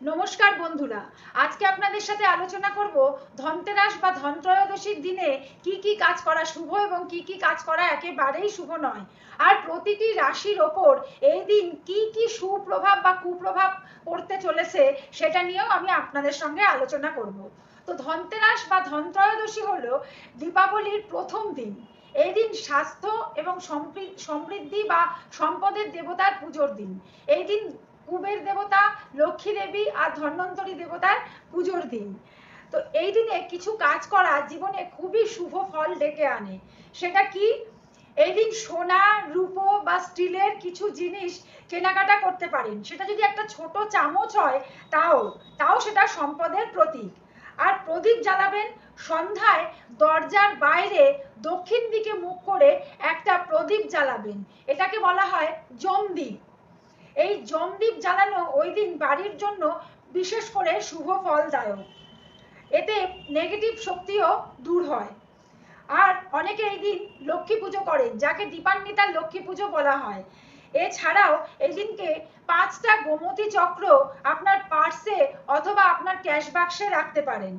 নমস্কার বন্ধুরা, আজকে আপনাদের সাথে আলোচনা করব ধনতেরাস বা ধনত্রয়োদশীর দিনে কি কি কাজ করা শুভ এবং কি কি কাজ করা একেবারেই শুভ নয়। আর প্রতিটি রাশির ওপর এই দিন কি কি সুপ্রভাব বা কুপ্রভাব পড়তে চলেছে সেটা নিয়েও আমি আপনাদের সঙ্গে আলোচনা করব। তো ধনতেরাস বা ধনত্রয়োদশী হলো দীপাবলির প্রথম দিন। এই দিন স্বাস্থ্য এবং সমৃদ্ধি বা সম্পদের দেবতার পুজোর দিন। এই দিন কুবের দেবতা, লক্ষ্মী দেবী আর ধন্বন্তরী দেবতার পুজোর দিন। তো এই দিনে কিছু কাজ করা জীবনে খুবই শুভ ফল ডেকে আনে। সেটা কি? এই দিন সোনা, রূপো বা স্টিলের কিছু জিনিস কেনাকাটা করতে পারেন। সেটা যদি একটা ছোট চামচ হয়, তাও তাও সেটা সম্পদের প্রতীক। আর প্রদীপ জ্বালাবেন সন্ধ্যায়, দরজার বাইরে দক্ষিণ দিকে মুখ করে একটা প্রদীপ জ্বালাবেন। এটাকে বলা হয় জমদ্বীপ এই জমদ্বীপ জ্বালানো ওই দিন বাড়ির জন্য বিশেষ করে শুভ ফলদায়ক। এতে নেগেটিভ শক্তিও দূর হয়। আর অনেকে এই দিন লক্ষ্মী পুজো করেন, যাকে দীপান্বিতার লক্ষ্মী পুজো বলা হয়। এছাড়াও এই দিনকে পাঁচটা গোমতী চক্র আপনার পার্সে অথবা আপনার ক্যাশ বাক্সে রাখতে পারেন।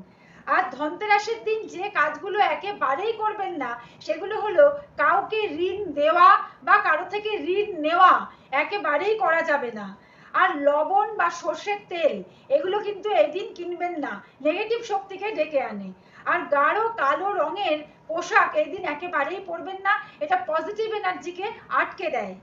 আর ধনতেরাসের দিন যে কাজগুলো একেবারেই করবেন না, সেগুলো হলো কাউকে ঋণ দেওয়া বা কারও থেকে ঋণ নেওয়া। একেবারেই করা যাবে না। আর লবণ বা সর্ষের তেল, এগুলো কিন্তু এদিন কিনবেন না। নেগেটিভ শক্তিকে ডেকে আনে। আর গাঢ় কালো রঙের পোশাক এদিন একেবারেই পরবেন না। এটা পজিটিভ এনার্জিকে আটকে দেয়।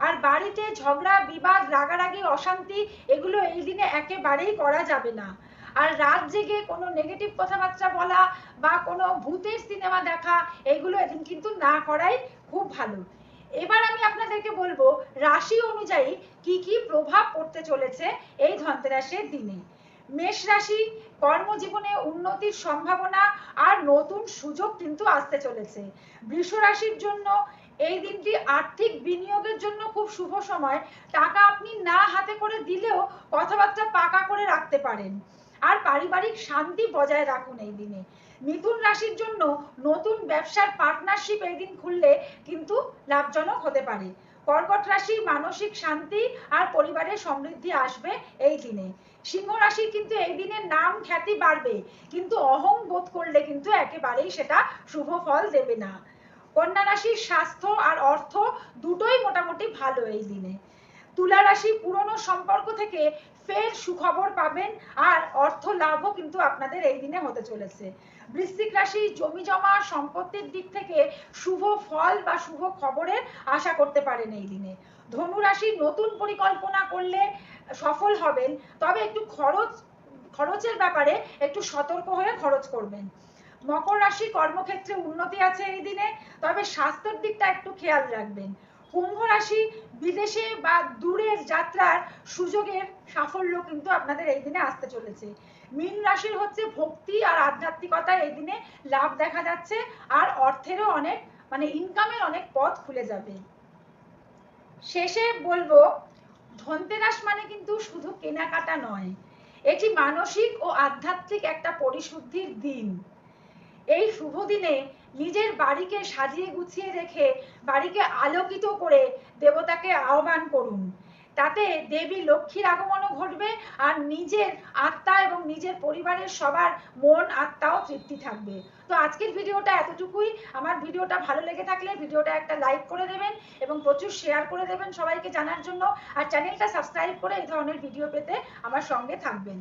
আর বাড়িতে ঝগড়া, বিবাদ, রাগারাগি, অশান্তি, এগুলো এই দিনে একেবারেই করা যাবে না। আর রাত জেগে কোনো নেগেটিভ কথাবার্তা বলা বা কোনো ভূতের সিনেমা দেখা, এগুলো এদিন কিন্তু না করাই খুব ভালো। এবার আমি আপনাদেরকে বলব, রাশি অনুযায়ী কি কি প্রভাব পড়তে চলেছে এই ধনতেরাসের দিনে। মেষ রাশি কর্মজীবনে উন্নতির সম্ভাবনা আর নতুন সুযোগ কিন্তু আসতে চলেছে। বৃষ রাশির জন্য এই দিনটি আর্থিক বিনিয়োগের জন্য খুব শুভ সময়। টাকা আপনি না হাতে করে দিলেও কথাবার্তা পাকা করে রাখতে পারেন। আর পারিবারিক শান্তি বজায় রাখুন এই দিনে। মিথুন রাশির জন্য নতুন ব্যবসার পার্টনারশিপ এই দিন খুললে লাভজনক হতে পারে। কর্কট রাশি মানসিক শান্তি আর পরিবারের সমৃদ্ধি আসবে এই দিনে। সিংহ রাশি কিন্তু এই দিনের নাম খ্যাতি বাড়বে, কিন্তু অহং বোধ করলে কিন্তু একেবারেই সেটা শুভ ফল দেবে না। কন্যা রাশির স্বাস্থ্য আর অর্থ দুটোই মোটামুটি ভালো এই দিনে। তুলা রাশি পুরনো সম্পর্ক থেকে ফের সুখবর পাবেন আর অর্থ লাভও কিন্তু আপনাদের এই দিনে হতে চলেছে। বৃশ্চিক রাশি জমি জমা সম্পত্তির দিক থেকে শুভ ফল বা শুভ খবরের আশা করতে পারেন এই দিনে। ধনু রাশি নতুন পরিকল্পনা করলে সফল হবেন, তবে একটু খরচ, খরচের ব্যাপারে একটু সতর্ক হয়ে খরচ করবেন। মকর রাশি কর্মক্ষেত্রে উন্নতি আছে এই দিনে, তবে স্বাস্থ্যের দিকটা একটু খেয়াল রাখবেন। কুম্ভ রাশি বিদেশে বা দূরের যাত্রার সুযোগের সাফল্য কিন্তু আপনাদের এই দিনে আসতে চলেছে। মীন রাশির হচ্ছে ভক্তি আর আধ্যাত্মিকতা এই দিনে লাভ দেখা যাচ্ছে আর অর্থেরও অনেক মানে ইনকামের অনেক পথ খুলে যাবে। শেষে বলব, ধনতেরাস মানে কিন্তু শুধু কেনাকাটা নয়, এটি মানসিক ও আধ্যাত্মিক একটা পরিশুদ্ধির দিন। এই শুভ দিনে নিজের বাড়িকে সাজিয়ে গুছিয়ে রেখে বাড়িকে আলোকিত করে দেবতাকে আহ্বান করুন। তাতে দেবী লক্ষ্মীর আগমনও ঘটবে আর নিজের আত্মা এবং নিজের পরিবারের সবার মন, আত্মাও তৃপ্তি থাকবে। তো আজকের ভিডিওটা এতটুকুই। আমার ভিডিওটা ভালো লেগে থাকলে ভিডিওটা একটা লাইক করে দেবেন এবং প্রচুর শেয়ার করে দেবেন সবাইকে জানার জন্য। আর চ্যানেলটা সাবস্ক্রাইব করে এই ধরনের ভিডিও পেতে আমার সঙ্গে থাকবেন।